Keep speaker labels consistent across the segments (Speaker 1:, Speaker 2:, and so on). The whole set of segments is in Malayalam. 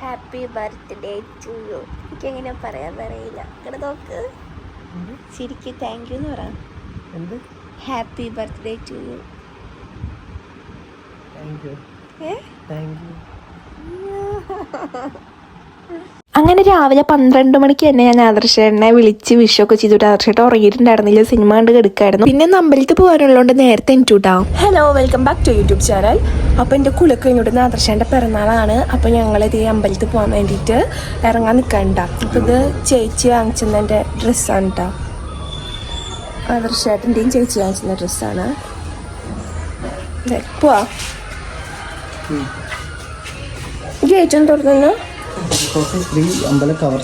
Speaker 1: ഹാപ്പി ബർത്ത്ഡേ ടു യു എനിക്ക് എങ്ങനെ പറയാൻ അറിയില്ല. ഇവിടെ നോക്ക്. ശരിക്ക് താങ്ക് യു എന്ന് പറ. Happy birthday to you
Speaker 2: thank you
Speaker 1: ഏ?
Speaker 2: താങ്ക് യു
Speaker 3: അങ്ങനെ രാവിലെ പന്ത്രണ്ട് മണിക്ക് തന്നെ ഞാൻ ആദർശനെ വിളിച്ച് വിഷൊക്കെ ചെയ്തിട്ട് ആദർശേട്ടൻ ഉറങ്ങിയിട്ടുണ്ടായിരുന്നില്ല. സിനിമ കണ്ട് കിടക്കായിരുന്നു. പിന്നെ അമ്പലത്തിൽ പോകാനുള്ളതുകൊണ്ട് നേരത്തെ എനിക്കൂട്ടാ
Speaker 4: hello welcome back to YouTube channel അപ്പോൾ എന്റെ കുളിക്ക് ഇങ്ങോട്ട് ആദർശേന്റെ പിറന്നാളാണ്. അപ്പോൾ ഞങ്ങൾ ഈ അമ്പലത്തിൽ പോകാൻ വേണ്ടിയിട്ട് ഇറങ്ങാൻ നിൽക്കണ്ട അപ്പോൾ ഇത് ചേച്ചി വാങ്ങിച്ചെന്നെ ഡ്രസ്സാണ് കേട്ടോ ആദർശേട്ടന്റെയും ചേച്ചി വാങ്ങിച്ചിരുന്ന ഡ്രസ്സാണ് പോവാ. ഏറ്റവും ഒന്ന്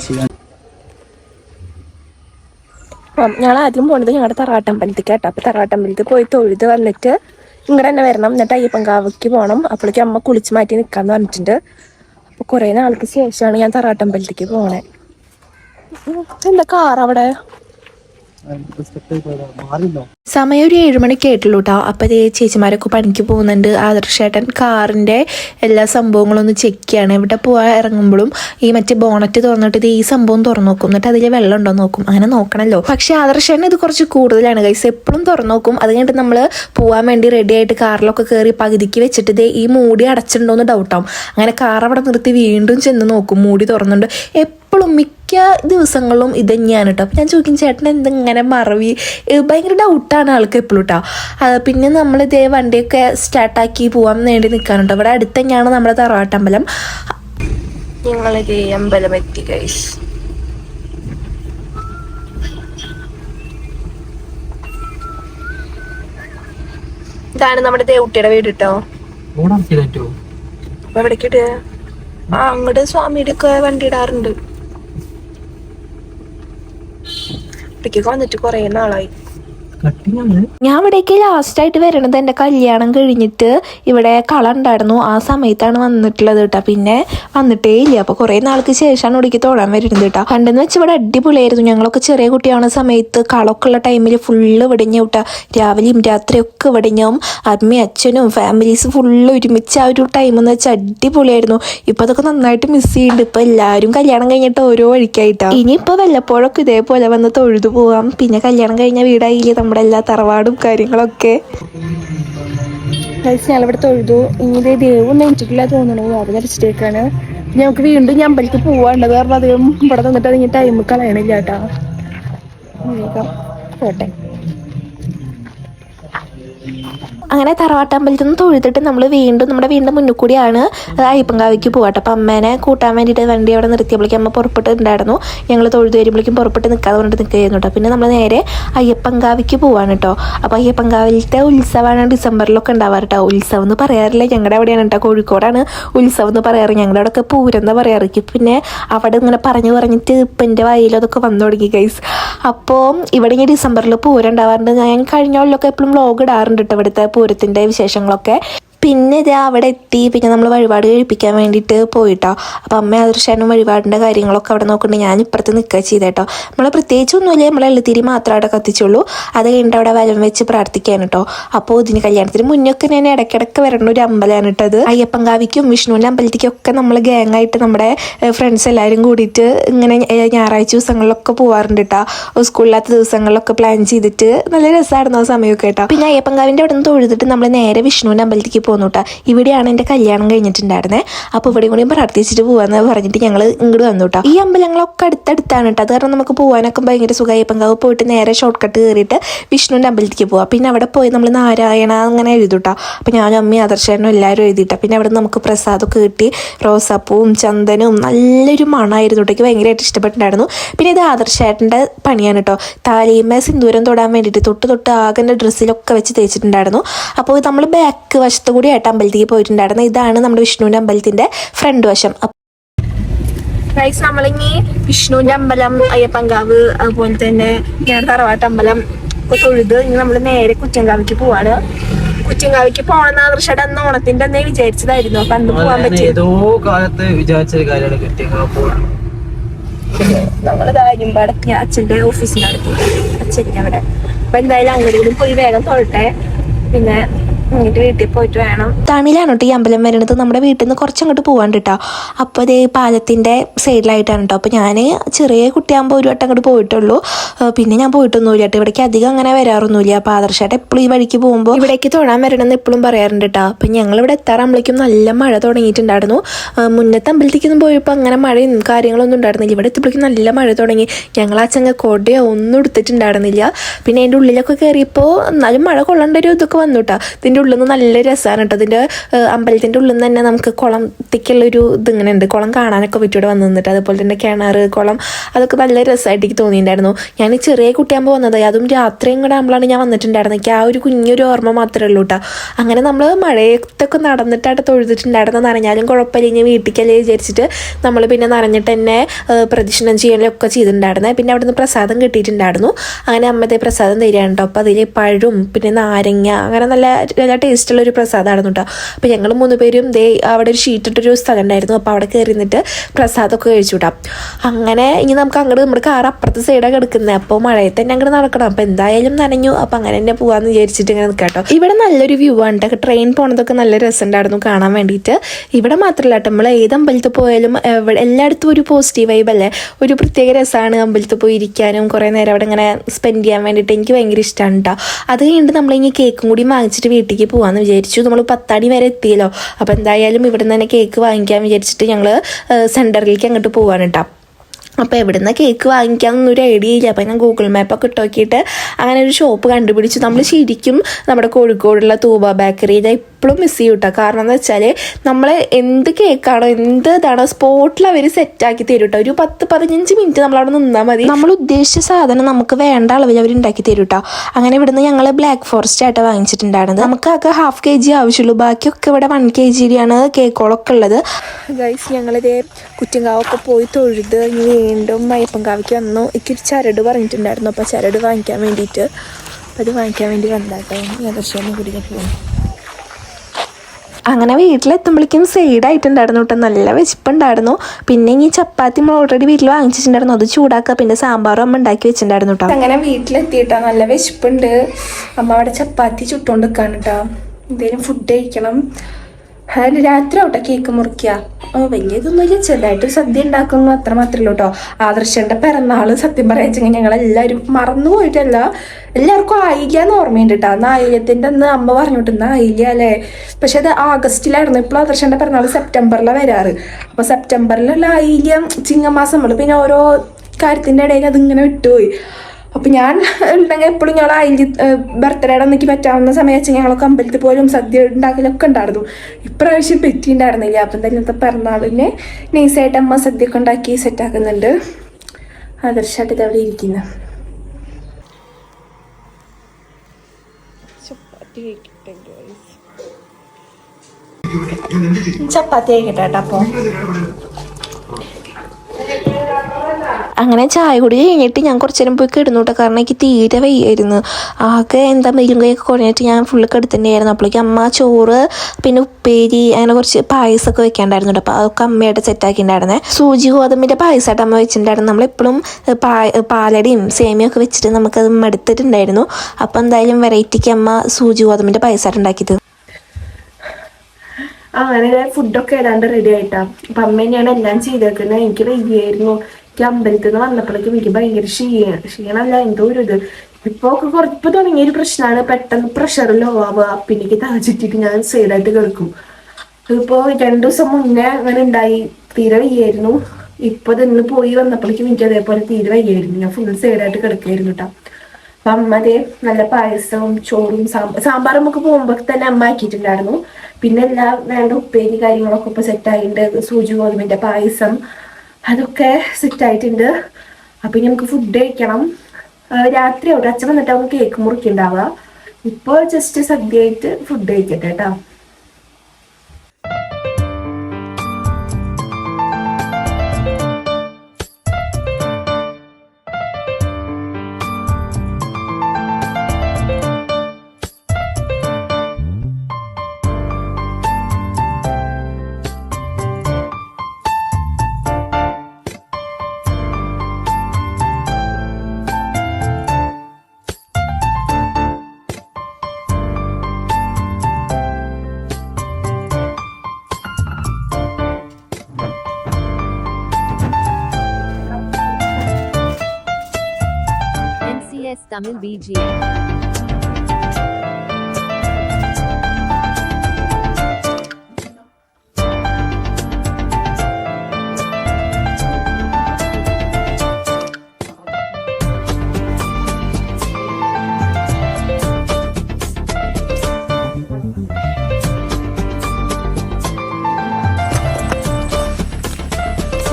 Speaker 2: ചെയ്യാൻ.
Speaker 4: ഞങ്ങൾ ആദ്യം പോണത് ഞങ്ങളുടെ തറാട്ടമ്പലത്തിൽ കേട്ടോ അപ്പോൾ തറാട്ടമ്പലത്തിൽ പോയി തൊഴുത് വന്നിട്ട് ഇങ്ങോട്ട് തന്നെ വരണം. എന്നിട്ട് അയ്യപ്പൻകാവയ്ക്ക് പോകണം അപ്പോഴേക്കും അമ്മ കുളിച്ച് മാറ്റി നിൽക്കാന്ന് പറഞ്ഞിട്ടുണ്ട്. അപ്പോൾ കുറേ നാൾക്ക് ശേഷമാണ് ഞാൻ തറാട്ടമ്പലത്തേക്ക് പോണേ. എന്താ കാർ അവിടെ
Speaker 3: സമയം ഒരു ഏഴുമണിക്ക് ആയിട്ടുള്ളൂ കേട്ടോ അപ്പോൾ ദേ ചേച്ചിമാരൊക്കെ പണിക്ക് പോകുന്നുണ്ട്. ആദർശേട്ടൻ കാറിന്റെ എല്ലാ സംഭവങ്ങളും ഒന്ന് ചെക്ക് ചെയ്യാണ്. ഇവിടെ പോകാൻ ഇറങ്ങുമ്പോഴും ഈ മറ്റേ ബോണറ്റ് തുറന്നിട്ട് ഈ സംഭവം തുറന്നു നോക്കും. എന്നിട്ട് അതിൽ വെള്ളം ഉണ്ടോ നോക്കും. അങ്ങനെ നോക്കണല്ലോ. പക്ഷേ ആദർശേട്ടൻ ഇത് കുറച്ച് കൂടുതലാണ് കൈസ് എപ്പോഴും തുറന്നു നോക്കും. അത് കഴിഞ്ഞിട്ട് നമ്മൾ പോകാൻ വേണ്ടി റെഡി ആയിട്ട് കാറിലൊക്കെ കയറി പകുതിക്ക് വെച്ചിട്ട് ഇതേ ഈ മൂടി അടച്ചിട്ടുണ്ടോ എന്ന് ഡൗട്ടാവും അങ്ങനെ കാർ അവിടെ നിർത്തി വീണ്ടും ചെന്ന് നോക്കും. മൂടി തുറന്നുണ്ട് എപ്പോഴും മിക്ക ദിവസങ്ങളിലും ഇത് തന്നെയാണ് കേട്ടോ അപ്പം ഞാൻ ചോദിക്കും ചേട്ടൻ എന്തിങ്ങനെ മറവി? ഭയങ്കര ഡൗട്ടാണ് ആൾക്ക് എപ്പോഴും കേട്ടോ പിന്നെ നമ്മൾ ഇതേ വണ്ടിയൊക്കെ സ്റ്റാർട്ടാക്കി പോകാൻ വേണ്ടി നിൽക്കാനുണ്ട് ഇവിടെ അടുത്ത് തന്നെയാണ് നമ്മുടെ തറവാട്ടമ്പലം.
Speaker 4: ഞങ്ങളിത് അമ്പലം എത്തി കൈസ് ഇതാണ് നമ്മുടെ ദേവുട്ടിയുടെ വീട് കേട്ടോ അപ്പൊ എവിടേക്കിട്ട് ആ അങ്ങോട്ട് സ്വാമിയുടെ ഒക്കെ വണ്ടി ഇടാറുണ്ട്. ഇവിടേക്കൊക്കെ വന്നിട്ട് കൊറേ നാളായി.
Speaker 3: ഞാൻ ഇവിടേക്ക് ലാസ്റ്റായിട്ട് വരണത് എന്റെ കല്യാണം കഴിഞ്ഞിട്ട് ഇവിടെ കള ഉണ്ടായിരുന്നു. ആ സമയത്താണ് വന്നിട്ടുള്ളത് കേട്ടോ. പിന്നെ വന്നിട്ടേ ഇല്ല. അപ്പോൾ കുറേ നാൾക്ക് ശേഷമാണ് ഇവിടേക്ക് തോടാൻ വരുന്നത് കേട്ടോ. പണ്ടെന്ന് വെച്ചാൽ ഇവിടെ അടിപൊളിയായിരുന്നു. ഞങ്ങളൊക്കെ ചെറിയ കുട്ടിയാണ് സമയത്ത് കളൊക്കെ ഉള്ള ടൈമിൽ ഫുള്ള് ഇവിടെഞ്ഞ കേട്ടോ. രാവിലെയും രാത്രിയൊക്കെ വിടിഞ്ഞും അമ്മയും അച്ഛനും ഫാമിലീസ് ഫുള്ള് ഒരുമിച്ച് ആ ഒരു ടൈം എന്ന് വെച്ചാൽ അടിപൊളിയായിരുന്നു. ഇപ്പൊ അതൊക്കെ നന്നായിട്ട് മിസ് ചെയ്യുന്നുണ്ട് ഇപ്പൊ എല്ലാവരും കല്യാണം കഴിഞ്ഞിട്ട് ഓരോ വഴിക്കായിട്ടാ. ഇനിയിപ്പോ വല്ലപ്പോഴൊക്കെ ഇതേപോലെ വന്ന് തൊഴുതു പോവാം. പിന്നെ കല്യാണം കഴിഞ്ഞ വീടായില്ലേ നമ്മുടെ എല്ലാ തറവാടും കാര്യങ്ങളൊക്കെ.
Speaker 4: ഗൈസ് ഞങ്ങളിവിടെ തൊഴുതു. ഇനി ദൈവം നെഞ്ചിട്ടില്ല തോന്നണു അത് ധരിച്ചിട്ടേക്കാണ് ഞങ്ങൾക്ക് വീണ്ടും ഞാൻ അമ്പലത്തിൽ പോവാണ്ടത് കാരണം അദ്ദേഹം ഇവിടെ നിന്നിട്ട് അതിന് ടൈം കളയണില്ല കേട്ടോ. പോട്ടെ.
Speaker 3: അങ്ങനെ തറവാട്ടമ്പലത്തിൽ നിന്ന് തൊഴുതിട്ട് നമ്മൾ വീണ്ടും നമ്മുടെ വീണ്ടും മുന്നിൽ കൂടിയാണ് അത് അയ്യപ്പങ്കാവിക്ക് പോകട്ടെ അപ്പം അമ്മേനെ കൂട്ടാൻ വേണ്ടിയിട്ട് വണ്ടി അവിടെ നിർത്തിയപ്പോഴേക്കും അമ്മ പുറപ്പെട്ടിട്ടുണ്ടായിരുന്നു ഞങ്ങൾ തൊഴുത് വരുമ്പോഴേക്കും പുറപ്പെട്ട് നിൽക്കാതെ കൊണ്ട് നിൽക്കുകയായിരുന്നു കേട്ടോ. പിന്നെ നമ്മൾ നേരെ അയ്യപ്പങ്കാവിക്ക് പോവാണ് കേട്ടോ. അപ്പോൾ അയ്യപ്പങ്കാവിലത്തെ ഉത്സവമാണ് ഡിസംബറിലൊക്കെ ഉണ്ടാവാറ് കേട്ടോ. ഉത്സവം എന്ന് പറയാറില്ല. ഞങ്ങളുടെ അവിടെയാണ് കേട്ടോ. കോഴിക്കോടാണ് ഉത്സവം എന്ന് പറയാറ്. ഞങ്ങളുടെ അവിടെയൊക്കെ പൂരം എന്ന് പറയാറ്. പിന്നെ അവിടെ ഇങ്ങനെ പറഞ്ഞു പറഞ്ഞിട്ട് ഇപ്പം എന്റെ വായിലും അതൊക്കെ വന്നു തുടങ്ങി ഗൈസ് അപ്പോൾ ഇവിടെ ഇങ്ങനെ ഡിസംബറിൽ പൂരം ഉണ്ടാവാറുണ്ട്. ഞാൻ കഴിഞ്ഞ കൊല്ലമൊക്കെ എപ്പോഴും വ്ലോഗ് ഇടാറുണ്ട് കേട്ടോ ഇവിടുത്തെ വിശേഷങ്ങളൊക്കെ പിന്നെ ഇത് അവിടെ എത്തി. പിന്നെ നമ്മൾ വഴിപാട് കഴിപ്പിക്കാൻ വേണ്ടിയിട്ട് പോയിട്ടോ. അപ്പം അമ്മ ആദർശാനും വഴിപാടിന്റെ കാര്യങ്ങളൊക്കെ അവിടെ നോക്കുന്നുണ്ട്. ഞാൻ ഇപ്പുറത്ത് നിൽക്കുക ചെയ്തേട്ടോ. നമ്മൾ പ്രത്യേകിച്ച് ഒന്നുമില്ല നമ്മൾ എള്ളുത്തിരി മാത്രം അവിടെ കത്തിച്ചുള്ളൂ. അത് കഴിഞ്ഞിട്ട് അവിടെ വലം വെച്ച് പ്രാർത്ഥിക്കാൻ കേട്ടോ അപ്പോൾ ഇതിന് കല്യാണത്തിന് മുന്നൊക്കെ ഞാൻ ഇടയ്ക്കിടയ്ക്ക് വരേണ്ട ഒരു അമ്പലമാണ് കേട്ടത് അയ്യപ്പങ്കാവിക്കും വിഷ്ണുവിന്റെ അമ്പലത്തിക്കും ഒക്കെ നമ്മൾ ഗ്യാങ്ങായിട്ട് നമ്മുടെ ഫ്രണ്ട്സ് എല്ലാവരും കൂടിയിട്ട് ഇങ്ങനെ ഞായറാഴ്ച ദിവസങ്ങളിലൊക്കെ പോവാറുണ്ട് കേട്ടോ സ്കൂളില്ലാത്ത ദിവസങ്ങളിലൊക്കെ പ്ലാൻ ചെയ്തിട്ട് നല്ല രസമായിരുന്നു ആ സമയമൊക്കെ കേട്ടോ പിന്നെ അയ്യപ്പങ്കാവിന്റെ അവിടെ നിന്ന് തൊഴുതിട്ട് നമ്മൾ നേരെ വിഷ്ണുവിന്റെ അമ്പലത്തിലേക്ക് പോന്നു കേട്ടോ ഇവിടെയാണ് എന്റെ കല്യാണം കഴിഞ്ഞിട്ടുണ്ടായിരുന്നത് അപ്പോൾ ഇവിടെ കൂടി പ്രാർത്ഥിച്ചിട്ട് പോവാന്ന് പറഞ്ഞിട്ട് ഞങ്ങൾ ഇങ്ങോട്ട് വന്നു കേട്ടോ ഈ അമ്പലങ്ങളൊക്കെ അടുത്തടുത്താണ് കേട്ടോ അത് കാരണം നമുക്ക് പോകാനൊക്കെ ഭയങ്കര സുഖമായി. പങ്കാവ് പോയിട്ട് നേരെ ഷോർട്ട് കട്ട് കയറിയിട്ട് വിഷ്ണുവിന്റെ അമ്പലത്തിലേക്ക് പോവാം. പിന്നെ അവിടെ പോയി നമ്മൾ നാരായണ അങ്ങനെ എഴുതുട്ടോ. അപ്പോൾ ഞാനും അമ്മയും ആദർശനും എല്ലാവരും എഴുതിയിട്ടാ. പിന്നെ അവിടെ നമുക്ക് പ്രസാദമൊക്കെ കിട്ടി. റോസാപ്പൂവും ചന്ദനവും നല്ലൊരു മണമായിരുന്നു കേട്ടോ. ഭയങ്കരമായിട്ട് ഇഷ്ടപ്പെട്ടിട്ടുണ്ടായിരുന്നു. പിന്നെ ഇത് ആദർശേട്ടന്റെ പണിയാണ് കേട്ടോ. താലിയമ്മ സിന്ദൂരം തൊടാൻ വേണ്ടിയിട്ട് തൊട്ട് തൊട്ട് ആകെ ഡ്രസ്സിലൊക്കെ വെച്ച് തേച്ചിട്ടുണ്ടായിരുന്നു. അപ്പോൾ നമ്മൾ ബാക്ക് വശത്ത് കൂടി ആയിട്ട് അമ്പലത്തിലേക്ക് പോയിട്ടുണ്ടായിരുന്നു. ഇതാണ് നമ്മുടെ വിഷ്ണുവിന്റെ അമ്പലത്തിന്റെ ഫ്രണ്ട് വശം.
Speaker 4: ഗൈസ് നമ്മളിങ്ങി വിഷ്ണുവിന്റെ അമ്പലം അയ്യപ്പങ്കാവ് അതുപോലെ തന്നെ ഞാൻ തറവാട്ട് അമ്പലം ഒക്കെ തൊഴുത് ഇനി നമ്മൾ നേരെ കുറ്റങ്കാവിക്ക് പോവാണ്. കുറ്റങ്കാവിക്ക് പോകണമെന്ന് ആദർശയുടെ അന്ന് ഓണത്തിന്റെ അന്നേ വിചാരിച്ചതായിരുന്നു. അപ്പൊ അന്ന് പോകാൻ
Speaker 2: ഞാൻ
Speaker 4: പറ്റി
Speaker 2: ഏതോ കാലത്ത് വിചാരിച്ച കാര്യമാണ്
Speaker 4: നമ്മൾ കാര്യമ്പാടൊക്കെ അച്ഛന്റെ ഓഫീസിന്റെ അടുത്ത് അച്ഛന്റെ അവിടെ. അപ്പൊ എന്തായാലും അങ്ങോട്ട് പോയി വേഗം തൊഴട്ടെ. പിന്നെ എന്നിട്ട് വീട്ടിൽ പോയിട്ട് വേണം.
Speaker 3: തണിലാണ് കേട്ടോ ഈ അമ്പലം വരുന്നത് നമ്മുടെ വീട്ടിൽ നിന്ന് കുറച്ചങ്ങോട്ട് പോകാണ്ട് കേട്ടോ അപ്പോൾ അതേ പാലത്തിന്റെ സൈഡിലായിട്ടാണ് കേട്ടോ അപ്പോൾ ഞാൻ ചെറിയ കുട്ടിയാകുമ്പോൾ ഒരു വട്ടം അങ്ങോട്ട് പോയിട്ടുള്ളൂ. പിന്നെ ഞാൻ പോയിട്ടൊന്നുമില്ല കേട്ടോ ഇവിടേക്ക് അധികം അങ്ങനെ വരാറൊന്നുമില്ല. അപ്പോൾ ആദർശമായിട്ട് എപ്പോഴും ഈ വഴിക്ക് പോകുമ്പോൾ ഇവിടേക്ക് തൊഴാൻ വരണമെന്ന് എപ്പോഴും പറയാറുണ്ട് കേട്ടോ ഇവിടെ ഞങ്ങളിവിടെ എത്താറാകുമ്പോഴേക്കും നല്ല മഴ തുടങ്ങിയിട്ടുണ്ടായിരുന്നു. മുന്നത്തെ അമ്പലത്തിക്കൊന്നും പോയപ്പോൾ അങ്ങനെ മഴയും കാര്യങ്ങളൊന്നും ഉണ്ടായിരുന്നില്ല. ഇവിടെ എത്തിയപ്പോഴേക്കും നല്ല മഴ തുടങ്ങി. ഞങ്ങൾ ആ ചങ്ങ കൊടയോ ഒന്നും എടുത്തിട്ടുണ്ടായിരുന്നില്ല. പിന്നെ അതിന്റെ ഉള്ളിലൊക്കെ കയറിയപ്പോൾ എന്നാലും മഴ കൊള്ളേണ്ട ഒരു ഇതൊക്കെ വന്നു കേട്ടോ ഇതിന്റെ ഉള്ളിൽ നിന്ന് നല്ല രസമാണ് കേട്ടോ. അതിന്റെ അമ്പലത്തിന്റെ ഉള്ളിൽ നിന്ന് തന്നെ നമുക്ക് കുളം തിക്കുള്ളൊരു ഇതിങ്ങനെ ഉണ്ട് കുളം കാണാനൊക്കെ പറ്റും ഇവിടെ വന്ന് നിന്നിട്ട് അതുപോലെ തന്നെ കിണർ കുളം അതൊക്കെ നല്ല രസമായിട്ട് എനിക്ക് തോന്നിയിട്ടുണ്ടായിരുന്നു. ഞാൻ ചെറിയ കുട്ടിയാകുമ്പോൾ വന്നത് അതും രാത്രിയും കൂടെ ആകുമ്പോഴാണ് ഞാൻ വന്നിട്ടുണ്ടായിരുന്നത്. ആ ഒരു കുഞ്ഞൊരു ഓർമ്മ മാത്രമേ ഉള്ളൂ കേട്ടോ. അങ്ങനെ നമ്മൾ മഴയത്തൊക്കെ നടന്നിട്ടായിട്ട് തൊഴുതിട്ടുണ്ടായിരുന്നു നനഞ്ഞാലും കുഴപ്പമില്ല. ഇനി വീട്ടിലേക്കല്ലേ വിചാരിച്ചിട്ട് നമ്മൾ പിന്നെ നനഞ്ഞിട്ട് തന്നെ പ്രദക്ഷിണം ചെയ്യലൊക്കെ ചെയ്തിട്ടുണ്ടായിരുന്നത് പിന്നെ അവിടുന്ന് പ്രസാദം കിട്ടിയിട്ടുണ്ടായിരുന്നു. അങ്ങനെ അമ്മത്തെ പ്രസാദം തരികയാണ് കേട്ടോ. അപ്പോൾ അതിൽ പഴവും പിന്നെ നാരങ്ങ അങ്ങനെ നല്ല നല്ല ടേസ്റ്റുള്ള ഒരു പ്രസാദമായിരുന്നു കേട്ടോ അപ്പോൾ ഞങ്ങൾ മൂന്ന് പേരും ദേ അവിടെ ഒരു ഷീറ്റിട്ടൊരു സ്ഥലം ഉണ്ടായിരുന്നു അപ്പോൾ അവിടെ കയറി നിന്നിട്ട് പ്രസാദമൊക്കെ കഴിച്ചു വിട്ടാം അങ്ങനെ ഇനി നമുക്ക് അങ്ങോട്ട് നമ്മുടെ കാർ അപ്പുറത്തെ സൈഡാണ് കിടക്കുന്നത് അപ്പോൾ മഴയത്ത് തന്നെ അങ്ങോട്ട് നടക്കണം. അപ്പോൾ എന്തായാലും നനഞ്ഞു. അപ്പോൾ അങ്ങനെ തന്നെ പോകാമെന്ന് വിചാരിച്ചിട്ട് ഇങ്ങനെ നിൽക്കാം കേട്ടോ ഇവിടെ നല്ലൊരു വ്യൂ ആണ് കേട്ടോ ട്രെയിൻ പോണതൊക്കെ നല്ല രസമുണ്ടായിരുന്നു കാണാൻ വേണ്ടിയിട്ട് ഇവിടെ മാത്രമല്ല കേട്ടോ നമ്മൾ ഏത് അമ്പലത്തിൽ പോയാലും എല്ലായിടത്തും ഒരു പോസിറ്റീവ് വൈബ് അല്ലേ? ഒരു പ്രത്യേക രസമാണ് അമ്പലത്തിൽ പോയി ഇരിക്കാനും കുറേ നേരം അവിടെ ഇങ്ങനെ സ്പെൻഡ് ചെയ്യാൻ വേണ്ടിയിട്ട്. എനിക്ക് ഭയങ്കര ഇഷ്ടമാണ് കേട്ടോ അത് കഴിഞ്ഞിട്ട് നമ്മളിങ്ങനെ കേക്കും കൂടി വാങ്ങിച്ചിട്ട് വീട്ടിലേക്ക് പോകാമെന്ന് വിചാരിച്ചു. നമ്മൾ പത്താടി വരെ എത്തിയല്ലോ. അപ്പോൾ എന്തായാലും ഇവിടെ നിന്ന് തന്നെ കേക്ക് വാങ്ങിക്കാൻ വിചാരിച്ചിട്ട് ഞങ്ങൾ സെന്ററിലേക്ക് അങ്ങോട്ട് പോകാൻ അപ്പോൾ എവിടുന്ന് കേക്ക് വാങ്ങിക്കാമെന്നൊന്നും ഒരു ഐഡിയ ഇല്ല. അപ്പോൾ ഞാൻ ഗൂഗിൾ മാപ്പൊക്കെ ഇട്ട് നോക്കിയിട്ട് അങ്ങനെ ഒരു ഷോപ്പ് കണ്ടുപിടിച്ച്. നമ്മൾ ശരിക്കും നമ്മുടെ കോഴിക്കോടുള്ള തൂബ ബേക്കറി ഞാൻ ഇപ്പോഴും മിസ് ചെയ്യും കേട്ടോ കാരണം എന്ന് വെച്ചാൽ നമ്മൾ എന്ത് കേക്കാണോ എന്ത് ഇതാണോ സ്പോട്ടിൽ അവർ സെറ്റാക്കി തരും കേട്ടോ ഒരു പത്ത് പതിനഞ്ച് മിനിറ്റ് നമ്മളവിടെ നിന്നാൽ മതി. നമ്മൾ ഉദ്ദേശിച്ച സാധനം നമുക്ക് വേണ്ട അളവിൽ അവർ ഉണ്ടാക്കി തരും കേട്ടോ അങ്ങനെ ഇവിടുന്ന് ഞങ്ങൾ ബ്ലാക്ക് ഫോറസ്റ്റ് ആയിട്ട് വാങ്ങിച്ചിട്ടുണ്ടായിരുന്നത്. നമുക്ക് ആകെ ഹാഫ് കെ ജി ആവശ്യമുള്ളൂ. ബാക്കിയൊക്കെ ഇവിടെ വൺ കെ ജിയാണ് കേക്കുകളൊക്കെ ഉള്ളത്.
Speaker 4: ഗൈസ് ഞങ്ങളിതേ കുറ്റിങ്കാവൊക്കെ പോയി തൊഴുത് ഇനി വീണ്ടും അയ്യപ്പൻകാവിക്ക് വന്നു. എനിക്കൊരു ചരട് പറഞ്ഞിട്ടുണ്ടായിരുന്നു. അപ്പോൾ ചരട് വാങ്ങിക്കാൻ വേണ്ടിയിട്ട്. അപ്പോൾ അത് വാങ്ങിക്കാൻ വേണ്ടി വന്നാട്ടോ ഏകദേശം കൂടി പോകുന്നു
Speaker 3: അങ്ങനെ വീട്ടിലെത്തുമ്പോഴേക്കും സൈഡായിട്ടുണ്ടായിരുന്നു കേട്ടോ. നല്ല വിശപ്പുണ്ടായിരുന്നു പിന്നെ ഈ ചപ്പാത്തി നമ്മൾ ഓൾറെഡി വീട്ടിൽ വാങ്ങിച്ചിട്ടുണ്ടായിരുന്നു. അത് ചൂടാക്കുക. പിന്നെ സാമ്പാറും അമ്മ ഉണ്ടാക്കി വെച്ചിട്ടുണ്ടായിരുന്നു കേട്ടോ.
Speaker 4: അങ്ങനെ വീട്ടിലെത്തിയിട്ടോ. നല്ല വിശപ്പുണ്ട്. അമ്മ അവിടെ ചപ്പാത്തി ചുട്ടുകൊണ്ട് നിൽക്കാണ് കേട്ടോ. എന്തെങ്കിലും ഫുഡ് കഴിക്കണം. അതിന് രാത്രി ആവട്ടെ കേക്ക് മുറിക്കുക ഓ വലിയതൊന്നുമില്ല. ചെറുതായിട്ട് സദ്യ ഉണ്ടാക്കുന്നു. അത്ര മാത്രമേ ഉള്ളൂ കേട്ടോ ആദർശന്റെ പിറന്നാൾ സത്യം പറയാച്ചെങ്കിൽ ഞങ്ങൾ എല്ലാവരും മറന്നു പോയിട്ടല്ല എല്ലാവർക്കും ആയില്ലാന്ന് ഓർമ്മയുണ്ട് കേട്ടോ അന്ന് അന്ന് അമ്മ പറഞ്ഞിട്ടുണ്ട് ആയില്ല അല്ലേ? പക്ഷെ അത് ആഗസ്റ്റിലായിരുന്നു. ഇപ്പോൾ ആദർശന്റെ പിറന്നാൾ സെപ്റ്റംബറിലാണ് വരാറ്. അപ്പൊ സെപ്റ്റംബറിലുള്ള ആയില്യം ചിങ്ങമാസം നമ്മൾ പിന്നെ ഓരോ കാര്യത്തിന്റെ ഇടയിൽ അതിങ്ങനെ വിട്ടുപോയി. അപ്പൊ ഞാൻ ഉണ്ടെങ്കിൽ എപ്പോഴും ഞങ്ങൾ അയിൽ ബർത്ത്ഡേയുടെ ഒന്നിക്ക് പറ്റാവുന്ന സമയം വെച്ച് ഞങ്ങളൊക്കെ അമ്പലത്തിൽ പോലും സദ്യ ഉണ്ടാക്കലൊക്കെ ഉണ്ടായിരുന്നു. ഇപ്രാവശ്യം പറ്റിയിട്ടുണ്ടായിരുന്നില്ല. അപ്പം എന്തായാലും ഇന്നത്തെ പിറന്നാളിന് നൈസായിട്ട് അമ്മ സദ്യ ഒക്കെ ഉണ്ടാക്കി സെറ്റ് ആക്കുന്നുണ്ട്. ആദർശമായിട്ട് ഇത് അവിടെ ഇരിക്കുന്ന. ചപ്പാത്തി കഴിക്കട്ടെ കേട്ടോ അപ്പോൾ
Speaker 3: അങ്ങനെ ചായ കുടി കഴിഞ്ഞിട്ട് ഞാൻ കുറച്ച് നേരം പോയി കിടന്നു കേട്ടോ കാരണം എനിക്ക് തീരെ വയ്യായിരുന്നു. ആകെ എന്താ മെയിലും കൈയൊക്കെ കുറഞ്ഞിട്ട് ഞാൻ ഫുള്ള് കെടുത്തിട്ടുണ്ടായിരുന്നു അപ്പോഴേക്കും അമ്മ ചോറ് പിന്നെ ഉപ്പേരി അങ്ങനെ കുറച്ച് പായസമൊക്കെ വെക്കാണ്ടായിരുന്നു കേട്ടോ അപ്പോൾ അതൊക്കെ അമ്മയായിട്ട് സെറ്റാക്കിയിട്ടുണ്ടായിരുന്നേ സൂചി ഗോതമ്പിന്റെ പായസമായിട്ട് അമ്മ വെച്ചിട്ടുണ്ടായിരുന്നു. നമ്മളെപ്പോഴും പായ പാലടയും സേമിയൊക്കെ വെച്ചിട്ട് നമുക്കത് മടുത്തിട്ടുണ്ടായിരുന്നു. അപ്പോൾ എന്തായാലും വെറൈറ്റിക്ക് അമ്മ സൂചി ഗോതമ്പിന്റെ പായസമായിട്ട് ഉണ്ടാക്കിയത്.
Speaker 4: അങ്ങനെ ഫുഡൊക്കെ ഏതാണ്ട് റെഡി ആയിട്ടാ. അപ്പൊ അമ്മ തന്നെയാണ് എല്ലാം ചെയ്തേക്കുന്നത്. എനിക്ക് വയ്യായിരുന്നു. എനിക്ക് അമ്പലത്തിൽ നിന്ന് വന്നപ്പോഴേക്കും എനിക്ക് ഭയങ്കര ക്ഷീണം ക്ഷീണമല്ല എന്തോ ഒരു ഇത്. ഇപ്പൊ കുറച്ച് ഇപ്പൊ തുടങ്ങിയ ഒരു പ്രശ്നമാണ് പെട്ടെന്ന് പ്രഷർ ലോ ആവുക പിന്നെ എനിക്ക് ഞാൻ സൈഡായിട്ട് കേൾക്കും ഇപ്പോ രണ്ടു ദിവസം മുന്നേ അങ്ങനെ ഉണ്ടായി. തീരെ വയ്യായിരുന്നു. ഇപ്പൊ ഇന്ന് പോയി വന്നപ്പോഴേക്കും എനിക്ക് അതേപോലെ തീരെ വയ്യായിരുന്നു. ഞാൻ ഫുൾ സൈഡായിട്ട് കിടക്കായിരുന്നു കേട്ടോ അപ്പൊ അമ്മ അതേ നല്ല പായസവും ചോറും സാമ്പാർ സാമ്പാർ നമുക്ക് പോകുമ്പോ തന്നെ അമ്മ ആക്കിയിട്ടുണ്ടായിരുന്നു. പിന്നെ എല്ലാ വേണ്ട ഉപ്പേരി കാര്യങ്ങളൊക്കെ ഇപ്പൊ സെറ്റ് ആയിട്ടുണ്ട്. സൂചി ഗോതമ്പിന്റെ പായസം. അതൊക്കെ സെറ്റ് ആയിട്ടുണ്ട്. അപ്പൊ ഇനി നമുക്ക് ഫുഡ് കഴിക്കണം. രാത്രി അവിടെ അച്ഛൻ വന്നിട്ടാവും കേക്ക് മുറിക്കുണ്ടാവുക ഇപ്പൊ ജസ്റ്റ് സദ്യയായിട്ട് ഫുഡ് കഴിക്കട്ടെ കേട്ടോ.
Speaker 5: Tamil BGM.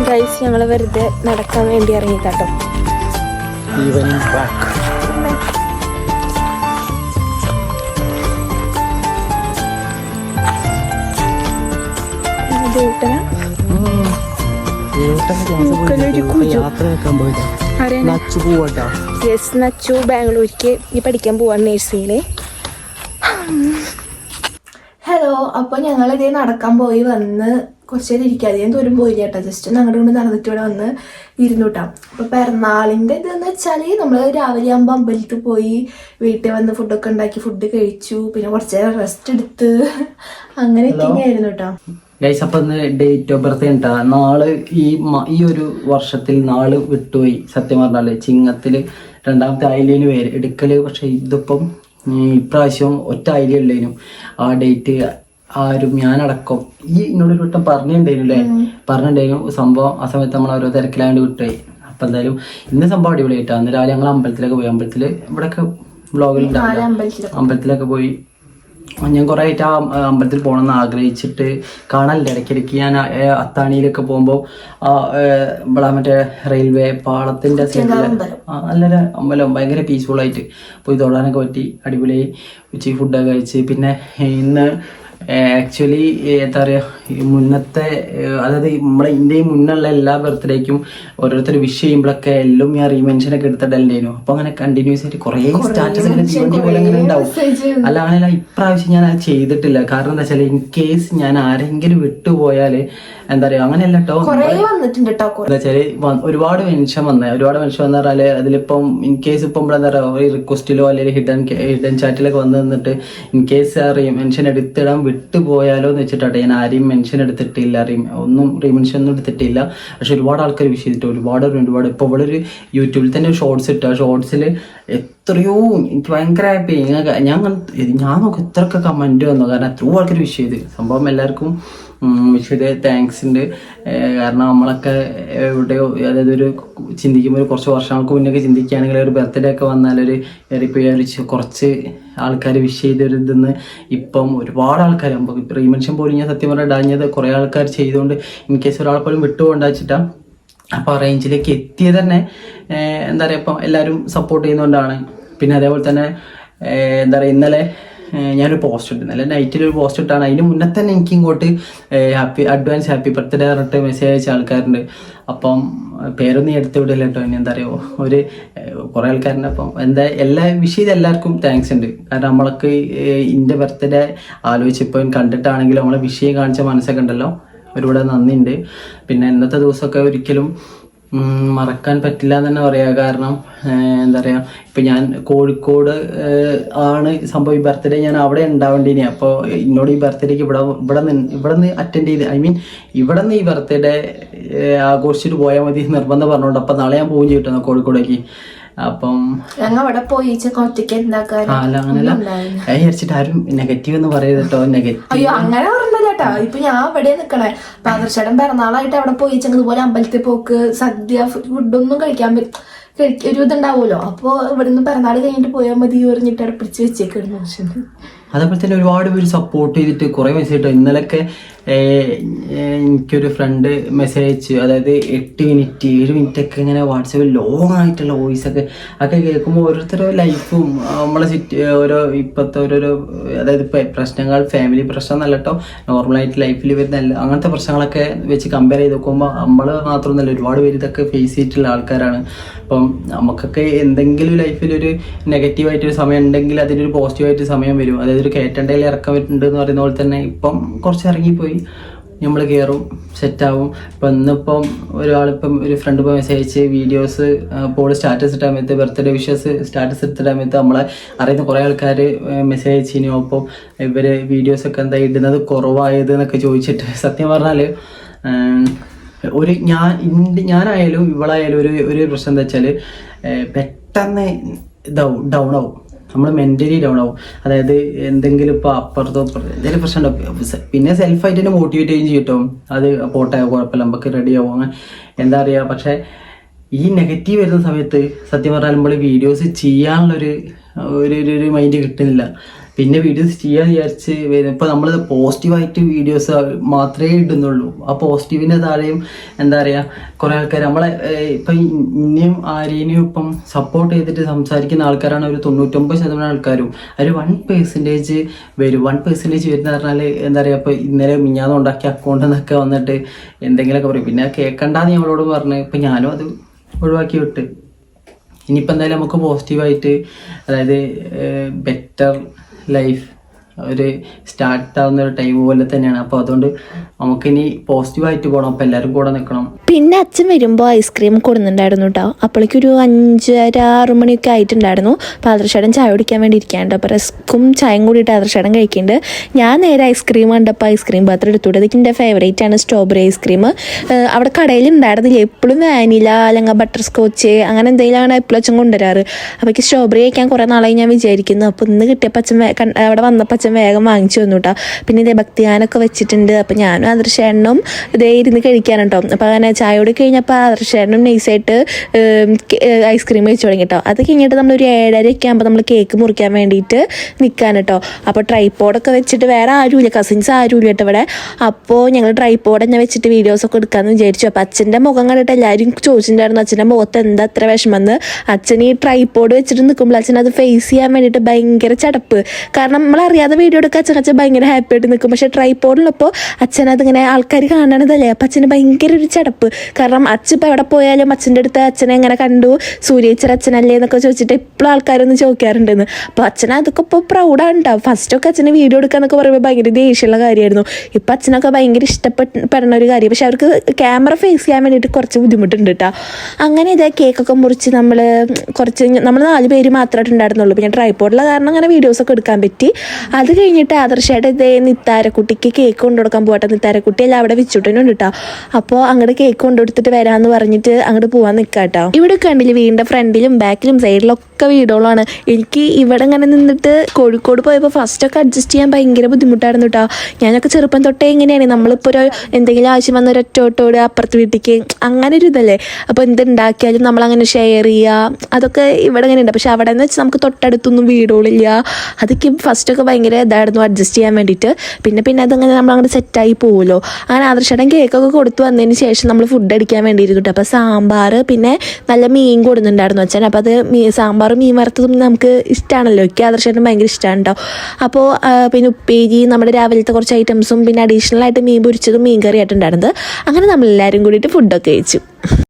Speaker 4: ഗൈസ് ഞങ്ങൾ വെറുതെ നടക്കാൻ വേണ്ടി ഇറങ്ങി കേട്ടോ
Speaker 2: ഈവനിങ് ബാക്ക്
Speaker 4: യെസ് നച്ചു ബാംഗ്ലൂർക്ക് ഇനി പഠിക്കാൻ പോവാണ് നേഴ്സിംഗിൽ ഹലോ അപ്പോൾ ഞങ്ങൾ ഇതേ നടക്കാൻ പോയി വന്ന് കുറച്ച് നേരം ഇരിക്കാതെ അധികം ദൂരം പോയില്ല കേട്ടോ. ജസ്റ്റ് ഞങ്ങളുടെ കൊണ്ട് നടന്നിട്ട് ഇവിടെ വന്ന് ഇരുന്നു കേട്ടോ. അപ്പോൾ പിറന്നാളിന്റെ ഇതെന്ന് വെച്ചാൽ നമ്മൾ രാവിലെ ആകുമ്പോൾ അമ്പലത്തിൽ പോയി വീട്ടിൽ വന്ന് ഫുഡൊക്കെ ഉണ്ടാക്കി ഫുഡ് കഴിച്ചു പിന്നെ കുറച്ച് നേരം റെസ്റ്റ് എടുത്ത് അങ്ങനെയൊക്കെ ആയിരുന്നു കേട്ടോ.
Speaker 2: ഗൈസ് അപ്പൊ ഇന്ന് ഡേറ്റ് ഓഫ് ബർത്ത് ഉണ്ടാ നാൾ ഈ ഈ ഒരു വർഷത്തിൽ നാൾ വിട്ടുപോയി. സത്യം പറഞ്ഞാൽ ചിങ്ങത്തിൽ രണ്ടാമത്തെ ആയിലിന് പേര്. എടുക്കൽ പക്ഷെ ഇതിപ്പം ഇപ്രാവശ്യം ഒറ്റ ആയില ഉള്ളതിനും ആ ഡേറ്റ് ആരും ഞാനടക്കം ഈ എന്നോട് ഒരു വട്ടം പറഞ്ഞിട്ടുണ്ടായിരുന്നു അല്ലേ പറഞ്ഞിട്ടുണ്ടായിരുന്നു സംഭവം. ആ സമയത്ത് നമ്മൾ ഓരോ തിരക്കിലാണ്ട് വിട്ടുപോയി. അപ്പൊ എന്തായാലും ഇന്ന് സംഭവം അടിപൊളിയായിട്ടാ. അന്ന് രാവിലെ ഞങ്ങൾ അമ്പലത്തിലൊക്കെ പോയി. അമ്പലത്തിൽ ഇവിടെയൊക്കെ
Speaker 4: അമ്പലത്തിലൊക്കെ
Speaker 2: അമ്പലത്തിലൊക്കെ പോയി. ഞാൻ കുറേ ആയിട്ട് ആ അമ്പലത്തിൽ പോകണമെന്ന് ആഗ്രഹിച്ചിട്ട് കാണാനില്ല ഇടയ്ക്കിടയ്ക്ക് ഞാൻ അത്താണിയിലൊക്കെ പോകുമ്പോൾ ഇവിടെ മറ്റേ റെയിൽവേ പാളത്തിന്റെ സൈഡിൽ നല്ലൊരു അമ്പലം. ഭയങ്കര പീസ്ഫുൾ ആയിട്ട് പോയി തൊടാനൊക്കെ പറ്റി. അടിപൊളിയായി ഉച്ചയ്ക്ക് ഫുഡൊക്കെ കഴിച്ച്. പിന്നെ ഇന്ന് ആക്ച്വലി എന്താ പറയുക മുന്നത്തെ അതായത് നമ്മുടെ ഇന്ത്യയിൽ മുന്നുള്ള എല്ലാ ബർത്ത്ഡേക്കും ഓരോരുത്തർ വിഷ് ചെയ്യുമ്പോഴൊക്കെ എല്ലാം ഞാൻ റീമെൻഷൻ ഒക്കെ എടുത്തിട്ടുണ്ടായിരുന്നു അപ്പൊ അങ്ങനെ കണ്ടിന്യൂസ് ആയിട്ട് കുറേ സ്റ്റാറ്റസ് തീവണ്ടി പോലെ അങ്ങനെ ഉണ്ടാവും. അല്ല അങ്ങനെയല്ല ഇപ്രാവശ്യം ഞാൻ അത് ചെയ്തിട്ടില്ല. കാരണം എന്താ വെച്ചാൽ ഇൻ കേസ് ഞാൻ ആരെങ്കിലും വിട്ടുപോയാൽ എന്താ പറയാ അങ്ങനെയല്ല കേട്ടോ എന്താ വെച്ചാൽ ഒരുപാട് മെൻഷൻ വന്ന. ഒരുപാട് മെൻഷൻ വന്ന പറഞ്ഞാൽ അതിലിപ്പം ഇൻ കേസ് ഇപ്പം എന്താ പറയാ ഒരു റിക്വസ്റ്റിലോ അല്ലെങ്കിൽ ഹിഡൻ ഹിഡൻ ചാറ്റിലൊക്കെ വന്ന് നിന്നിട്ട് ഇൻ കേസ് ആ മെൻഷൻ എടുത്തിടാൻ വിട്ടുപോയാലോ എന്ന് വെച്ചിട്ടാട്ടെ ഞാൻ ആരെയും മെൻഷൻ എടുത്തിട്ടില്ല ഒന്നും റീമെൻഷൻ ഒന്നും എടുത്തിട്ടില്ല. പക്ഷെ ഒരുപാട് ആൾക്കാർ വിഷ് ചെയ്തിട്ട് ഒരുപാട് ഒരുപാട് ഇപ്പോൾ ഇവിടെ ഒരു യൂട്യൂബിൽ തന്നെ ഷോർട്സ് ഇട്ട. ഷോർട്സിൽ എത്രയോ എനിക്ക് ഭയങ്കര ഹാപ്പി ആ. ഞാൻ ഞാൻ നോക്കി എത്രയൊക്കെ കമന്റ് വന്നു. കാരണം എത്രയോ ആൾക്കാർ വിഷ് ചെയ്ത്. സംഭവം എല്ലാവർക്കും വിഷ് ചെയ്ത് താങ്ക്സ് ഉണ്ട് കാരണം നമ്മളൊക്കെ എവിടെയോ അതായത് ഒരു ചിന്തിക്കുമ്പോൾ ഒരു കുറച്ച് വർഷങ്ങൾക്ക് മുന്നേ ചിന്തിക്കുകയാണെങ്കിൽ ഒരു ബർത്ത്ഡേ ഒക്കെ വന്നാൽ ഒരു ഇപ്പോൾ കുറച്ച് ആൾക്കാർ വിഷ് ചെയ്തൊരു ഇതെന്ന് ഇപ്പം ഒരുപാട് ആൾക്കാർ നമുക്ക് റീമെൻഷൻ പോലും ഞാൻ സത്യം പറഞ്ഞാൽ ഡാഞ്ഞത് കുറേ ആൾക്കാർ ചെയ്തുകൊണ്ട് ഇൻ കേസ് ഒരാൾ പോലും വിട്ടുകൊണ്ടാച്ചിട്ടാ അപ്പോൾ ആ റേഞ്ചിലേക്ക് എത്തിയത് തന്നെ എന്താ പറയുക ഇപ്പം എല്ലാവരും സപ്പോർട്ട് ചെയ്യുന്നതുകൊണ്ടാണ് പിന്നെ അതേപോലെ തന്നെ എന്താ പറയുക ഇന്നലെ ഞാനൊരു പോസ്റ്റ് ഇട്ടു അല്ലെങ്കിൽ നൈറ്റിൽ ഒരു പോസ്റ്റ് ഇട്ടാണ്. അതിന് മുന്നേ തന്നെ എനിക്ക് ഇങ്ങോട്ട് ഹാപ്പി അഡ്വാൻസ് ഹാപ്പി ബർത്ത്ഡേ പറഞ്ഞിട്ട് മെസ്സേജ് അയച്ച ആൾക്കാരുണ്ട്. അപ്പം പേരൊന്നും എടുത്ത് വിടില്ല കേട്ടോ. ഇനി എന്താ പറയുക ഒരു കുറേ ആൾക്കാരുണ്ട്. അപ്പം എന്താ എല്ലാ വിഷയത്തിൽ എല്ലാവർക്കും താങ്ക്സ് ഉണ്ട്. കാരണം നമ്മൾക്ക് എന്റെ ബർത്ത്ഡേ ആലോചിച്ചപ്പോൾ കണ്ടിട്ടാണെങ്കിലും നമ്മളെ വിഷയം കാണിച്ച മനസ്സൊക്കെ ഉണ്ടല്ലോ. ഒരുപാട് നന്ദിയുണ്ട്. പിന്നെ ഇന്നത്തെ ദിവസമൊക്കെ ഒരിക്കലും മറക്കാൻ പറ്റില്ല എന്ന് തന്നെ പറയാം. കാരണം എന്താ പറയുക ഇപ്പം ഞാൻ കോഴിക്കോട് ആണ് സംഭവം ഈ ബർത്ത്ഡേ ഞാൻ അവിടെ ഉണ്ടാവേണ്ടിനി. അപ്പോൾ എന്നോട് ഈ ബർത്ത്ഡേക്ക് ഇവിടെ ഇവിടെ നിന്ന് ഇവിടെ നിന്ന് അറ്റൻഡ് ചെയ്ത് ഐ മീൻ ഇവിടെ നിന്ന് ഈ ബർത്ത്ഡേ ആഘോഷിച്ചിട്ട് പോയാൽ മതി നിർബന്ധം പറഞ്ഞോണ്ട്. അപ്പം നാളെ ഞാൻ പോവുകയും ചെയ്തിട്ടുണ്ട് കോഴിക്കോടേക്ക്. അപ്പം
Speaker 4: അവിടെ പോയി ഒറ്റയ്ക്ക്
Speaker 2: അല്ല അങ്ങനെയല്ല. ഞാൻ വിചാരിച്ചിട്ട് ആരും നെഗറ്റീവ് എന്ന് പറയരുത് കേട്ടോ. നെഗറ്റീവ്
Speaker 4: അങ്ങനെ ചേട്ടാ ഇപ്പൊ ഞാൻ അവിടെ നിക്കണേ. പാദർശടം പിറന്നാളായിട്ട് അവിടെ പോയി ഇതുപോലെ അമ്പലത്തിൽ പോക്ക് സദ്യ ഫുഡൊന്നും കഴിക്കാൻ പറ്റും ഒരു ഇതുണ്ടാവുമല്ലോ അപ്പൊ ഇവിടുന്ന് പിറന്നാൾ കഴിഞ്ഞിട്ട് പോയാൽ മതി പറഞ്ഞിട്ട് അവിടെ പിടിച്ച് വെച്ചേക്കായിരുന്നു. മനുഷ്യൻ
Speaker 2: അതേപോലെ തന്നെ ഒരുപാട് പേര് സപ്പോർട്ട് ചെയ്തിട്ട് കുറെ മെസ്സേജ് ഇട്ടു ഇന്നലൊക്കെ എനിക്കൊരു ഫ്രണ്ട് മെസ്സേജ് അയച്ചു. അതായത് എട്ട് മിനിറ്റ് ഏഴ് മിനിറ്റ് ഒക്കെ ഇങ്ങനെ വാട്സപ്പിൽ ലോങ് ആയിട്ടുള്ള വോയിസ് ഒക്കെ ഒക്കെ കേൾക്കുമ്പോൾ ഓരോരുത്തരുടെ ലൈഫും നമ്മളെ സിറ്റ് ഓരോ ഇപ്പോഴത്തെ ഓരോരോ അതായത് പ്രശ്നങ്ങൾ ഫാമിലി പ്രശ്നം എന്നല്ല കേട്ടോ നോർമലായിട്ട് ലൈഫിൽ വരുന്ന അങ്ങനത്തെ പ്രശ്നങ്ങളൊക്കെ വെച്ച് കമ്പയർ ചെയ്ത് നോക്കുമ്പോൾ നമ്മൾ മാത്രമൊന്നുമല്ല ഒരുപാട് പേര് ഇതൊക്കെ ഫേസ് ചെയ്തിട്ടുള്ള ആൾക്കാരാണ്. അപ്പം നമുക്കൊക്കെ എന്തെങ്കിലും ലൈഫിലൊരു നെഗറ്റീവായിട്ടൊരു സമയം ഉണ്ടെങ്കിൽ അതിനൊരു പോസിറ്റീവായിട്ട് സമയം വരും. അതായത് ഒരു കയറ്റണ്ടയിൽ ഇറക്കം ഉണ്ട് എന്ന് പറയുന്ന പോലെ തന്നെ ഇപ്പം കുറച്ച് ഇറങ്ങിപ്പോയി. നമ്മൾ കയറും സെറ്റാവും ഇപ്പം ഇന്നിപ്പം ഒരാളിപ്പം ഒരു ഫ്രണ്ട് ഇപ്പോൾ മെസ്സേജ് അയച്ച് വീഡിയോസ് ഇപ്പോൾ സ്റ്റാറ്റസ് ഇട്ട സമയത്ത് ബർത്ത്ഡേ വിഷസ് സ്റ്റാറ്റസ് എടുത്തിടാൻ സമയത്ത് നമ്മളെ അറിയുന്ന കുറേ ആൾക്കാർ മെസ്സേജ് അയച്ചിനു. അപ്പം ഇവർ വീഡിയോസൊക്കെ എന്താ ഇടുന്നത് കുറവായത് എന്നൊക്കെ ചോദിച്ചിട്ട് സത്യം പറഞ്ഞാൽ ഒരു ഞാൻ ഞാനായാലും ഇവളായാലും ഒരു ഒരു പ്രശ്നം എന്താ വെച്ചാൽ പെട്ടെന്ന് ഇതാവും ഡൗൺ ആവും. നമ്മൾ മെന്റലി ഡൗൺ ആവും. അതായത് എന്തെങ്കിലും ഇപ്പോൾ അപ്പുറത്തോ എന്തെങ്കിലും പ്രശ്നം പിന്നെ സെൽഫായിട്ട് തന്നെ മോട്ടിവേറ്റ് ചെയ്യും ചെയ്യട്ടോ അത് പോട്ടെ കുഴപ്പമില്ല നമുക്ക് റെഡി ആവും. അങ്ങനെ എന്താ പറയുക പക്ഷേ ഈ നെഗറ്റീവ് വരുന്ന സമയത്ത് സത്യം പറഞ്ഞാൽ നമ്മൾ വീഡിയോസ് ചെയ്യാനുള്ളൊരു ഒരു- ഒരു മൈൻഡ് കിട്ടുന്നില്ല. പിന്നെ വീഡിയോസ് ചെയ്യാൻ വിചാരിച്ച് ഇപ്പോൾ നമ്മൾ പോസിറ്റീവായിട്ട് വീഡിയോസ് മാത്രമേ ഇടുന്നുള്ളൂ. ആ പോസിറ്റീവിന്റെ താഴെയും എന്താ പറയുക കുറേ ആൾക്കാർ നമ്മളെ ഇപ്പം ഇനിയും ആരെയും ഇപ്പം സപ്പോർട്ട് ചെയ്തിട്ട് സംസാരിക്കുന്ന ആൾക്കാരാണ് ഒരു തൊണ്ണൂറ്റൊമ്പത് ശതമാനം ആൾക്കാരും. ഒരു വൺ പെർസെന്റേജ് വരും. വൺ പെർസെന്റേജ് വരുന്ന പറഞ്ഞാൽ എന്താ പറയുക ഇപ്പോൾ ഇന്നലെ മിഞ്ഞാന്ന് ഉണ്ടാക്കിയ അക്കൗണ്ട് എന്നൊക്കെ വന്നിട്ട് എന്തെങ്കിലുമൊക്കെ പറയും. പിന്നെ കേൾക്കണ്ടെന്ന് ഞങ്ങളോട് പറഞ്ഞ്. ഇപ്പം ഞാനും അത് ഒഴിവാക്കി വിട്ട്. ഇനിയിപ്പോൾ എന്തായാലും നമുക്ക് പോസിറ്റീവായിട്ട് അതായത് ബെറ്റർ ലൈഫ് ഒരു സ്റ്റാർട്ട് ആവുന്ന ഒരു ടൈം പോലെ തന്നെയാണ്. അപ്പോൾ അതുകൊണ്ട് നമുക്കിനി പോസിറ്റീവായിട്ട് പോകണം അപ്പോൾ എല്ലാവരും കൂടെ നിൽക്കണം
Speaker 3: പിന്നെ അച്ഛൻ വരുമ്പോൾ ഐസ്ക്രീം കൊടുക്കുന്നുണ്ടായിരുന്നു കേട്ടോ. ഒരു അഞ്ചര ആറ് മണിയൊക്കെ ആയിട്ടുണ്ടായിരുന്നു. അപ്പോൾ ആദർശേടൻ ചായ കുടിക്കാൻ വേണ്ടി ഇരിക്കാണ്ട് അപ്പോൾ റസ്ക്കും ചായയും കൂടിയിട്ട് ആദർശേടൻ കഴിക്കുന്നുണ്ട്. ഞാൻ നേരെ ഐസ്ക്രീം കണ്ടപ്പോൾ ഐസ്ക്രീം പാത്രം എടുത്തുകൂടെ അതൊക്കെ എന്റെ ഫേവറേറ്റ് ആണ് സ്ട്രോബെറി ഐസ്ക്രീം. അവിടെ കടയിൽ ഉണ്ടായിരുന്നില്ല എപ്പോഴും വാനില അല്ലെങ്കിൽ ബട്ടർ സ്കോച്ച് അങ്ങനെ എന്തെങ്കിലുമാണ് എപ്പോഴും അച്ഛൻ കൊണ്ടുവരാറ്. അപ്പോൾ എനിക്ക് സ്ട്രോബെറി കഴിക്കാൻ കുറേ നാളായി ഞാൻ വിചാരിക്കുന്നു. അപ്പോൾ ഇന്ന് കിട്ടിയപ്പോൾ അച്ഛൻ അവിടെ വന്നപ്പോൾ അച്ഛൻ വേഗം വാങ്ങിച്ചു വന്നു കേട്ടോ. പിന്നെ ഇതേ ഭക്തിയാനൊക്കെ വെച്ചിട്ടുണ്ട്. അപ്പോൾ ഞാനും ആദർശേണ്ണും ഇതേ ഇരുന്ന് കഴിക്കാനുണ്ടോ അപ്പോൾ അങ്ങനെ ചായയോട് കഴിഞ്ഞപ്പോൾ ആദർശേട്ടനും നൈസായിട്ട് ഐസ്ക്രീം കഴിച്ചു തുടങ്ങി കേട്ടോ അത് കഴിഞ്ഞിട്ട് നമ്മളൊരു ഏഴരയൊക്കെ ആകുമ്പോൾ നമ്മൾ കേക്ക് മുറിക്കാൻ വേണ്ടിയിട്ട് നിൽക്കാൻ കേട്ടോ അപ്പോൾ ട്രൈപ്പോഡൊക്കെ വെച്ചിട്ട് വേറെ ആരുമില്ല കസിൻസ് ആരുമില്ല കേട്ടോ ഇവിടെ. അപ്പോൾ ഞങ്ങൾ ട്രൈപ്പോഡ് തന്നെ വെച്ചിട്ട് വീഡിയോസൊക്കെ എടുക്കാമെന്ന് വിചാരിച്ചു. അപ്പോൾ അച്ഛന്റെ മുഖം കണ്ടിട്ട് എല്ലാവരും ചോദിച്ചിട്ടുണ്ടായിരുന്നു അച്ഛന്റെ മുഖത്ത് എന്താ അത്ര വിഷമെന്ന്? അച്ഛൻ ഈ ട്രൈപ്പോഡ് വെച്ചിട്ട് നിൽക്കുമ്പോൾ അച്ഛൻ അത് ഫേസ് ചെയ്യാൻ വേണ്ടിയിട്ട് ഭയങ്കര ചടപ്പ്. കാരണം നമ്മളറിയാതെ വീഡിയോ എടുക്കാൻ അച്ഛൻ അച്ഛൻ ഭയങ്കര ഹാപ്പി ആയിട്ട് നിൽക്കും പക്ഷേ ട്രൈപ്പോഡിലപ്പോൾ അച്ഛൻ അതിങ്ങനെ ആൾക്കാർ കാണണതല്ലേ? അപ്പം അച്ഛന് ഭയങ്കര ഒരു ചടപ്പ്. കാരണം അച്ഛൻ ഇപ്പം എവിടെ പോയാലും അച്ഛന്റെ അടുത്ത് അച്ഛനെ എങ്ങനെ കണ്ടു? സൂര്യേച്ചർ അച്ഛനല്ലേ എന്നൊക്കെ ചോദിച്ചിട്ട് എപ്പോഴും ആൾക്കാരൊന്ന് ചോദിക്കാറുണ്ടെന്ന്. അപ്പോൾ അച്ഛൻ അതൊക്കെ ഇപ്പോൾ പ്രൗഡാണ് കേട്ടോ ഫസ്റ്റൊക്കെ അച്ഛനെ വീഡിയോ എടുക്കാന്നൊക്കെ പറയുമ്പോൾ ഭയങ്കര ദേഷ്യമുള്ള കാര്യമായിരുന്നു. ഇപ്പം അച്ഛനൊക്കെ ഭയങ്കര ഇഷ്ടപ്പെടുന്ന ഒരു കാര്യം പക്ഷെ അവർക്ക് ക്യാമറ ഫേസ് ചെയ്യാൻ വേണ്ടിയിട്ട് കുറച്ച് ബുദ്ധിമുട്ടുണ്ട് കേട്ടോ അങ്ങനെ ഇതേ കേക്കൊക്കെ മുറിച്ച് നമ്മൾ കുറച്ച് നമ്മൾ നാല് പേര് മാത്രമായിട്ട് ഉണ്ടായിരുന്നുള്ളൂ. പിന്നെ ട്രൈപ്പോർഡിലെ കാരണം അങ്ങനെ വീഡിയോസൊക്കെ എടുക്കാൻ പറ്റി. അത് കഴിഞ്ഞിട്ട് ആദർശമായിട്ട് ഇതേ നിത്താരക്കുട്ടിക്ക് കേക്ക് കൊണ്ടുകൊടുക്കാൻ പോകട്ടെ നിത്താരക്കുട്ടി എല്ലാം അവിടെ വെച്ചിട്ടുണ്ട് കേട്ടോ അപ്പോൾ അങ്ങോട്ട് കേക്ക് കൊണ്ടു വരാന്ന് പറഞ്ഞിട്ട് അങ്ങോട്ട് പോവാൻ നിൽക്കാട്ടോ ഇവിടെ കണ്ടില്ല വീടിന്റെ ഫ്രണ്ടിലും ബാക്കിലും സൈഡിലൊക്കെ വീടുകളാണ് എനിക്ക് ഇവിടെ ഇങ്ങനെ നിന്നിട്ട് കോഴിക്കോട് പോയപ്പോൾ ഫസ്റ്റൊക്കെ അഡ്ജസ്റ്റ് ചെയ്യാൻ ഭയങ്കര ബുദ്ധിമുട്ടായിരുന്നു കേട്ടോ ഞാനൊക്കെ ചെറുപ്പം തൊട്ടേ ഇങ്ങനെയാണ്. നമ്മളിപ്പോൾ ഒരു എന്തെങ്കിലും ആവശ്യം വന്ന ഒരു ഒറ്റോട്ടോട് അപ്പുറത്ത് വീട്ടിലേക്ക് അങ്ങനെ ഒരു ഇതല്ലേ. അപ്പോൾ എന്തുണ്ടാക്കിയാലും നമ്മളങ്ങനെ ഷെയർ ചെയ്യുക അതൊക്കെ ഇവിടെ ഇങ്ങനെ ഉണ്ട്. പക്ഷെ അവിടെ എന്ന് വെച്ചാൽ നമുക്ക് തൊട്ടടുത്തൊന്നും വീടുകളില്ല. അതൊക്കെ ഫസ്റ്റൊക്കെ ഭയങ്കര ഇതായിരുന്നു അഡ്ജസ്റ്റ് ചെയ്യാൻ വേണ്ടിയിട്ട്. പിന്നെ പിന്നെ അതങ്ങനെ നമ്മളങ്ങനെ സെറ്റായി പോകുമല്ലോ അങ്ങനെ ആദർശടം കേക്കൊക്കെ കൊടുത്തു വന്നതിന് ശേഷം നമ്മൾ ഫുഡ് അടിക്കാൻ വേണ്ടിയിരുന്നു കേട്ടോ അപ്പോൾ സാമ്പാർ പിന്നെ നല്ല മീൻ കൊടുക്കുന്നുണ്ടായിരുന്നു അച്ഛൻ. അപ്പോൾ അത് മീ സാമ്പാറും മീൻ വറുത്തതും നമുക്ക് ഇഷ്ടമാണല്ലോ എനിക്ക് ആദർശനും ഭയങ്കര ഇഷ്ടമാണ് കേട്ടോ അപ്പോൾ പിന്നെ ഉപ്പേരി നമ്മുടെ രാവിലത്തെ കുറച്ച് ഐറ്റംസും പിന്നെ അഡീഷണൽ ആയിട്ട് മീൻ പൊരിച്ചതും മീൻ കറി ആയിട്ടുണ്ടായിരുന്നത് അങ്ങനെ നമ്മളെല്ലാവരും കൂടിയിട്ട് ഫുഡൊക്കെ കഴിച്ചു.